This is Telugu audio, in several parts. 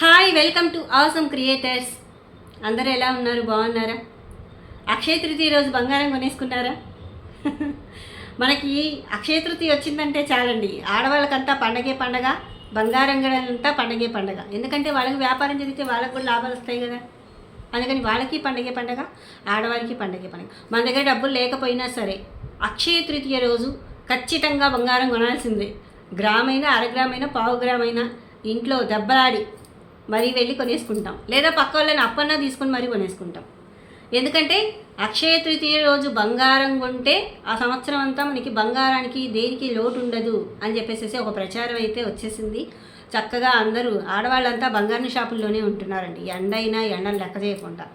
Hi welcome to awesome creators అందరూ ఎలా ఉన్నారు? బాగున్నారా? అక్షయ తృతీయ రోజు బంగారం కొనేసుకున్నారా? మనకి అక్షయ తృతీయ వచ్చిందంటే చాలండి. ఆడవాళ్ళకంతా పండగే పండగ బంగారం అంతా పండగే పండగ. ఎందుకంటే వాళ్ళకి వ్యాపారం జరిగితే వాళ్ళకి కూడా లాభాలు వస్తాయి కదా. అందుకని వాళ్ళకి పండగే పండగ ఆడవారికి పండగే పండగ. మన దగ్గర డబ్బులు లేకపోయినా సరే అక్షయ తృతీయ రోజు ఖచ్చితంగా బంగారం కొనాల్సిందే. గ్రామైనా అరగ్రామైనా పావు గ్రామైనా ఇంట్లో దెబ్బలాడి మరీ వెళ్ళి కొనేసుకుంటాం. లేదా పక్క వాళ్ళని అప్పన్న తీసుకొని మరీ కొనేసుకుంటాం. ఎందుకంటే అక్షయ తృతీయ రోజు బంగారం కొంటే ఆ సంవత్సరం అంతా మనకి బంగారానికి దేనికి లోటు ఉండదు అని చెప్పేసి ఒక ప్రచారం అయితే వచ్చేసింది. చక్కగా అందరూ ఆడవాళ్ళంతా బంగారం షాపుల్లోనే ఉంటున్నారండి. ఎండైనా ఎండలు లెక్క చేయకుండా.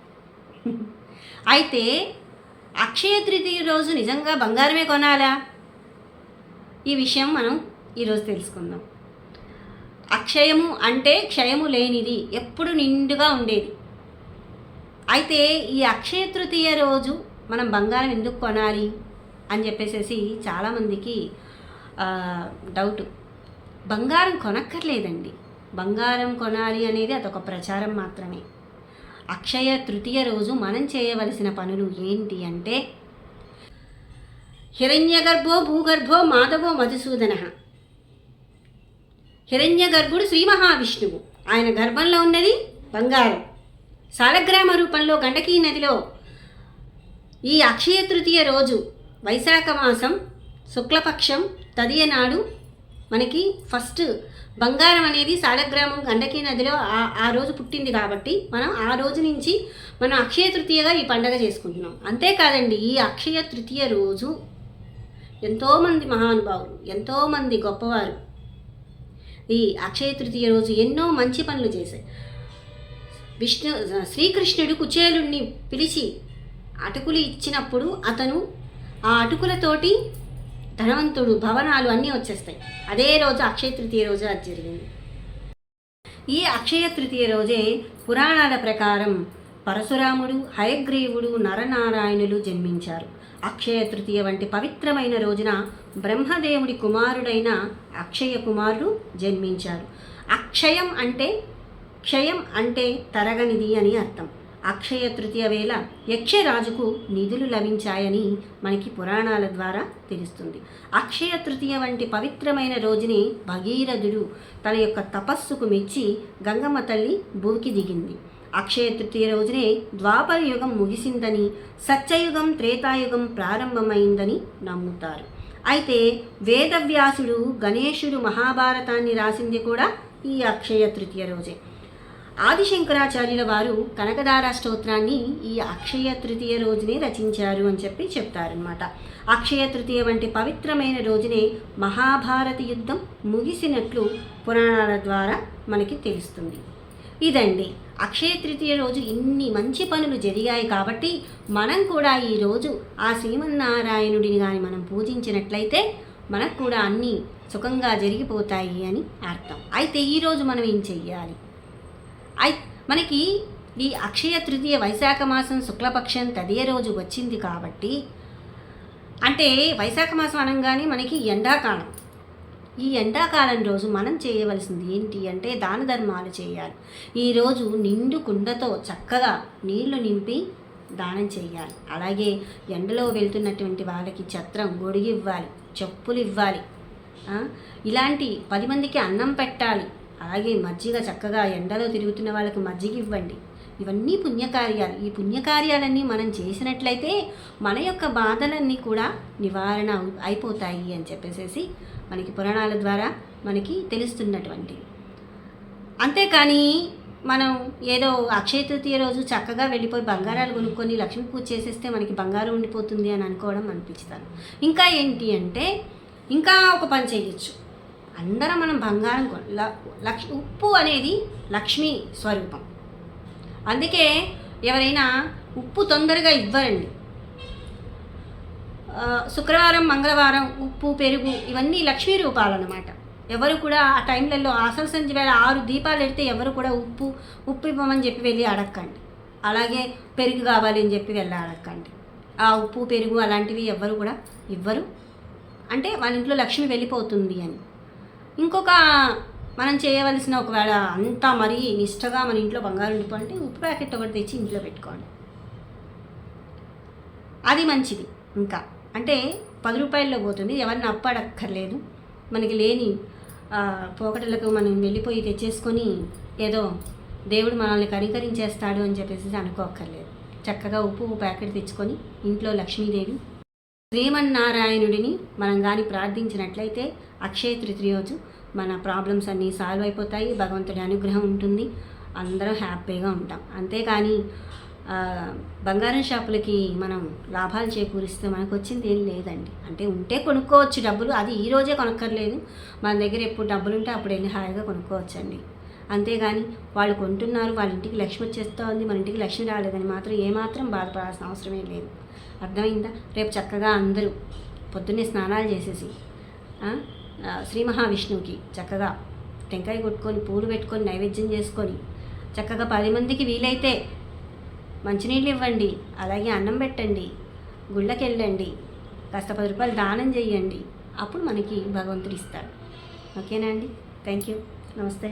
అయితే అక్షయ తృతీయ రోజు నిజంగా బంగారమే కొనాలా? ఈ విషయం మనం ఈరోజు తెలుసుకుందాం. అక్షయము అంటే క్షయము లేనిది ఎప్పుడు నిండుగా ఉండేది. అయితే ఈ అక్షయ తృతీయ రోజు మనం బంగారం ఎందుకు కొనాలి అని చెప్పేసి చాలామందికి డౌట్ బంగారం కొనక్కర్లేదండి. బంగారం కొనాలి అనేది అదొక ప్రచారం మాత్రమే. అక్షయ తృతీయ రోజు మనం చేయవలసిన పనులు ఏంటి అంటే హిరణ్యగర్భో భూగర్భో మాధవో మధుసూదన. హిరణ్యగర్భుడు శ్రీ మహావిష్ణువు. ఆయన గర్భంలో ఉన్నది బంగారం. సాలగ్రామ రూపంలో గండకీ నదిలో ఈ అక్షయ తృతీయ రోజు వైశాఖ మాసం శుక్లపక్షం తదియ నాడు మనకి ఫస్ట్ బంగారం అనేది సాలగ్రామం గండకీ నదిలో ఆ ఆ రోజు పుట్టింది కాబట్టి మనం ఆ రోజు నుంచి మనం అక్షయ తృతీయగా ఈ పండగ చేసుకుంటున్నాం. అంతేకాదండి ఈ అక్షయ తృతీయ రోజు ఎంతోమంది మహానుభావులు ఎంతోమంది గొప్పవారు ఈ అక్షయ తృతీయ రోజు ఎన్నో మంచి పనులు చేశాయి. విష్ణు శ్రీకృష్ణుడు కుచేలుణ్ణి పిలిచి అటుకులు ఇచ్చినప్పుడు అతను ఆ అటుకులతోటి ధనవంతుడు భవనాలు అన్నీ వచ్చేస్తాయి. అదే రోజు అక్షయ తృతీయ రోజు అది జరిగింది. ఈ అక్షయ తృతీయ రోజే పురాణాల ప్రకారం పరశురాముడు హయగ్రీవుడు నరనారాయణులు జన్మించారు. అక్షయ తృతీయ వంటి పవిత్రమైన రోజున బ్రహ్మదేవుడి కుమారుడైన అక్షయ కుమారుడు జన్మించారు. అక్షయం అంటే క్షయం అంటే తరగనిది అని అర్థం. అక్షయ తృతీయ వేళ యక్షరాజుకు నిధులు లభించాయని మనకి పురాణాల ద్వారా తెలుస్తుంది. అక్షయ తృతీయ వంటి పవిత్రమైన రోజుని భగీరథుడు తన యొక్క తపస్సుకు మెచ్చి గంగమ్మ తల్లి భూమికి దిగింది. అక్షయ తృతీయ రోజునే ద్వాపర యుగం ముగిసిందని సత్యయుగం త్రేతాయుగం ప్రారంభమైందని నమ్ముతారు. అయితే వేదవ్యాసుడు గణేశుడు మహాభారతాన్ని రాసింది కూడా ఈ అక్షయ తృతీయ రోజే ఆదిశంకరాచార్యుల వారు కనకదార స్తోత్రాన్ని ఈ అక్షయ తృతీయ రోజునే రచించారు అని చెప్పి చెప్తారనమాట అక్షయ తృతీయ వంటి పవిత్రమైన రోజునే మహాభారత యుద్ధం ముగిసినట్లు పురాణాల ద్వారా మనకి తెలుస్తుంది. ఇదండి. అక్షయ తృతీయ రోజు ఇన్ని మంచి పనులు జరిగాయి కాబట్టి మనం కూడా ఈరోజు ఆ శ్రీమన్నారాయణుడిని కానీ మనం పూజించినట్లయితే మనకు కూడా అన్నీ సుఖంగా జరిగిపోతాయి అని అర్థం. అయితే ఈరోజు మనం ఏం చెయ్యాలి? అయి మనకి ఈ అక్షయ తృతీయ వైశాఖ మాసం శుక్లపక్షం తదియ రోజు వచ్చింది కాబట్టి అంటే వైశాఖ మాసం అనగానే మనకి ఎండాకాలం. ఈ ఎండాకాలం రోజు మనం చేయవలసింది ఏంటి అంటే దాన ధర్మాలు చేయాలి. ఈరోజు నిండు కుండతో చక్కగా నీళ్ళు నింపి దానం చేయాలి. అలాగే ఎండలో వెళ్తున్నటువంటి వాళ్ళకి ఛత్రం గొడుగు ఇవ్వాలి చెప్పులు ఇవ్వాలి. ఇలాంటి పది మందికి అన్నం పెట్టాలి. అలాగే మజ్జిగ చక్కగా ఎండలో తిరుగుతున్న వాళ్ళకి మజ్జిగ ఇవ్వండి. ఇవన్నీ పుణ్యకార్యాలు. ఈ పుణ్యకార్యాలన్నీ మనం చేసినట్లయితే మన యొక్క బాధలన్నీ కూడా నివారణ అయిపోతాయి అని చెప్పేసి మనకి పురాణాల ద్వారా మనకి తెలుస్తున్నటువంటివి అంతేకాని మనం ఏదో అక్షయ తృతీయ రోజు చక్కగా వెళ్ళిపోయి బంగారాలు కొనుక్కొని లక్ష్మీ పూజ చేసేస్తే మనకి బంగారం ఉండిపోతుంది అని అనుకోవడం అనిపిస్తాను ఇంకా ఏంటి అంటే ఇంకా ఒక పని చేయొచ్చు. అందరం మనం బంగారం కొ- ల- లక్ష ఉప్పు అనేది లక్ష్మీ స్వరూపం. అందుకే ఎవరైనా ఉప్పు తొందరగా ఇవ్వరండి. శుక్రవారం మంగళవారం ఉప్పు పెరుగు ఇవన్నీ లక్ష్మీ రూపాలు అనమాట ఎవరు కూడా ఆ టైంలలో అసలు సంచి వేళ ఆరు దీపాలు పెడితే ఎవరు కూడా ఉప్పు ఉప్పు ఇవ్వమని చెప్పి వెళ్ళి అడగండి అలాగే పెరుగు కావాలి అని చెప్పి వెళ్ళి అడగండి ఆ ఉప్పు పెరుగు అలాంటివి ఎవరు కూడా ఇవ్వరు. అంటే వాళ్ళ ఇంట్లో లక్ష్మి వెళ్ళిపోతుంది అని. ఇంకొక మనం చేయవలసిన ఒకవేళ అంతా మరీ నిష్టగా మన ఇంట్లో బంగారం ఉండిపోవాలంటే ఉప్పు ప్యాకెట్ ఒకటి తెచ్చి ఇంట్లో పెట్టుకోండి. అది మంచిది. ఇంకా అంటే పది రూపాయల్లో పోతుంది. ఎవరిని అప్పడక్కర్లేదు. మనకి లేని ఆ, పోకటలకు మనం వెళ్ళిపోయి తెచ్చేసుకొని ఏదో దేవుడు మనల్ని కనికరించేస్తాడు అని చెప్పేసి అనుకోక్కర్లేదు. చక్కగా ఉప్పు ప్యాకెట్ తెచ్చుకొని ఇంట్లో లక్ష్మీదేవి శ్రీమన్నారాయణుడిని మనం కానీ ప్రార్థించినట్లయితే అక్షయ తృతీయ రోజు మన ప్రాబ్లమ్స్ అన్నీ సాల్వ్ అయిపోతాయి భగవంతుడి అనుగ్రహం ఉంటుంది అందరం హ్యాపీగా ఉంటాం. అంతేకాని బంగారం షాపులకి మనం లాభాలు చేకూరిస్తే మనకు వచ్చింది ఏం లేదండి. అంటే ఉంటే కొనుక్కోవచ్చు డబ్బులు అది ఈ రోజే కొనక్కర్లేదు. మన దగ్గర ఎప్పుడు డబ్బులు ఉంటే అప్పుడు వెళ్ళి హాయిగా కొనుక్కోవచ్చండి. అంతేగాని వాళ్ళు కొంటున్నారు వాళ్ళ ఇంటికి లక్ష్మి వచ్చేస్తూ ఉంది మన ఇంటికి లక్ష్మి రాలేదని మాత్రం ఏమాత్రం బాధపడాల్సిన అవసరమే లేదు. అర్థమైందా? రేపు చక్కగా అందరూ పొద్దున్నే స్నానాలు చేసేసి శ్రీ మహావిష్ణువుకి చక్కగా టెంకాయ కొట్టుకొని పూలు పెట్టుకొని నైవేద్యం చేసుకొని చక్కగా పది మందికి వీలైతే మంచినీళ్ళు ఇవ్వండి అలాగే అన్నం పెట్టండి గుళ్ళకి వెళ్ళండి కాస్త పది రూపాయలు దానం చేయండి. అప్పుడు మనకి భగవంతుడు ఇస్తాడు. ఓకేనా అండి? Thank you. నమస్తే.